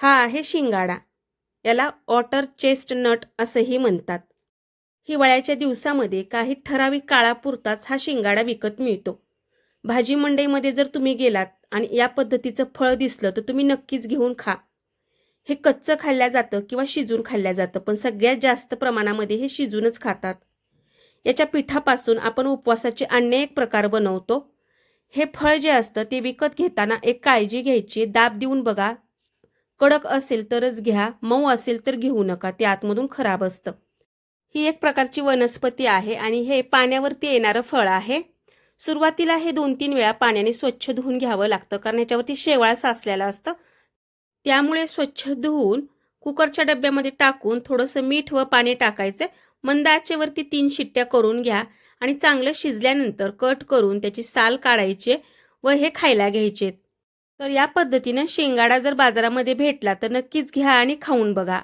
हा आहे शिंगाडा. याला वॉटर चेस्ट नट असंही म्हणतात. हिवाळ्याच्या दिवसामध्ये काही ठराविक काळापुरताच हा शिंगाडा विकत मिळतो. भाजी मंडईमध्ये जर तुम्ही गेलात आणि या पद्धतीचं फळ दिसलं तर तुम्ही नक्कीच घेऊन खा. हे कच्चं खाल्ल्या जातं किंवा शिजून खाल्ल्या जातं पण सगळ्यात जास्त प्रमाणामध्ये हे शिजूनच खातात. याच्या पिठापासून आपण उपवासाचे अनेक प्रकार बनवतो. हे फळ जे असतं ते विकत घेताना एक काळजी घ्यायची दाब देऊन बघा. कडक असेल तरच घ्या मऊ असेल तर घेऊ नका ते आतमधून खराब असतं. ही एक प्रकारची वनस्पती आहे आणि हे पाण्यावरती येणारं फळ आहे. सुरुवातीला हे दोन तीन वेळा पाण्याने स्वच्छ धुवून घ्यावं लागतं कारण याच्यावरती शेवाळ साचलेलं असतं. त्यामुळे स्वच्छ धुवून कुकरच्या डब्यामध्ये टाकून थोडंसं मीठ व पाणी टाकायचं मंद आचेवरती तीन शिट्ट्या करून घ्या आणि चांगलं शिजल्यानंतर कट करून त्याची साल काढायचे व हे खायला घ्यायचे. तर या पद्धतीनं शेंगाडा जर बाजारामध्ये भेटला तर नक्कीच घ्या आणि खाऊन बघा.